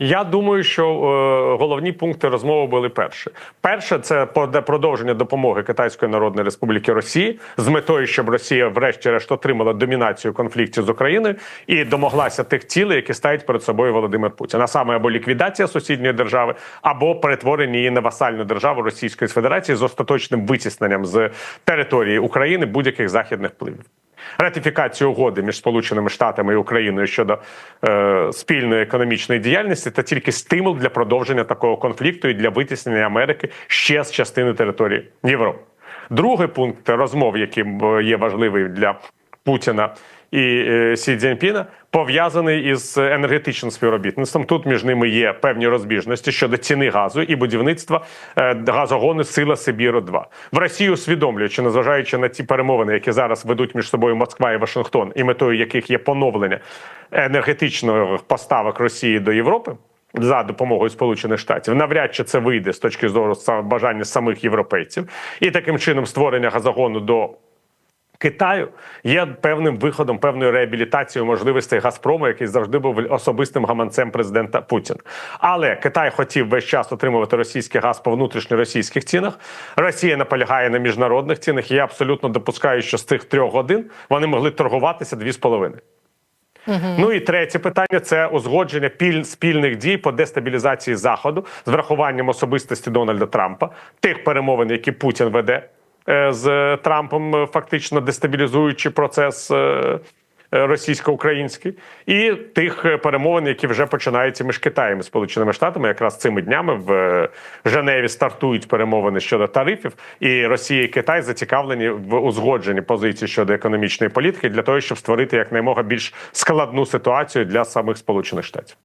Я думаю, що е, головні пункти розмови були перші. Перше, це продовження допомоги Китайської Народної Республіки Росії з метою, щоб Росія, врешті-решт, отримала домінацію конфліктів з Україною і домоглася тих цілей, які ставить перед собою Володимир Путін. А саме або ліквідація сусідньої держави, або перетворення її на васальну державу Російської Федерації з остаточним витісненням з території України будь-яких західних впливів. Ратифікацію угоди між Сполученими Штатами і Україною щодо е, спільної економічної діяльності та тільки стимул для продовження такого конфлікту і для витіснення Америки ще з частини території Європи. Другий пункт розмов, який е, є важливий для Путіна і е, Сі Цзіньпіна, пов'язаний із енергетичним співробітництвом. Тут між ними є певні розбіжності щодо ціни газу і будівництва е, газогону Сила Сибіру 2 в Росії усвідомлюючи, незважаючи на ті перемовини, які зараз ведуть між собою Москва і Вашингтон, і метою яких є поновлення енергетичних поставок Росії до Європи. За допомогою Сполучених Штатів навряд чи це вийде з точки зору бажання самих європейців, і таким чином створення газогону до Китаю є певним виходом, певною реабілітацією можливостей Газпрому, який завжди був особистим гаманцем президента Путіна. Але Китай хотів весь час отримувати російський газ по внутрішньоросійських цінах. Росія наполягає на міжнародних цінах. І я абсолютно допускаю, що з тих трьох годин вони могли торгуватися дві з половиною. Ну і третє питання це узгодження піль, спільних дій по дестабілізації заходу з врахуванням особистості Дональда Трампа, тих перемовин, які Путін веде з Трампом, е, фактично дестабілізуючи процес. е, е, Російсько-український і тих е, перемовин, які вже починаються між Китаєм і Сполученими Штатами, якраз цими днями в е, Женеві стартують перемовини щодо тарифів, і Росія і Китай зацікавлені в узгодженні позиції щодо економічної політики для того, щоб створити якнаймога більш складну ситуацію для самих Сполучених Штатів.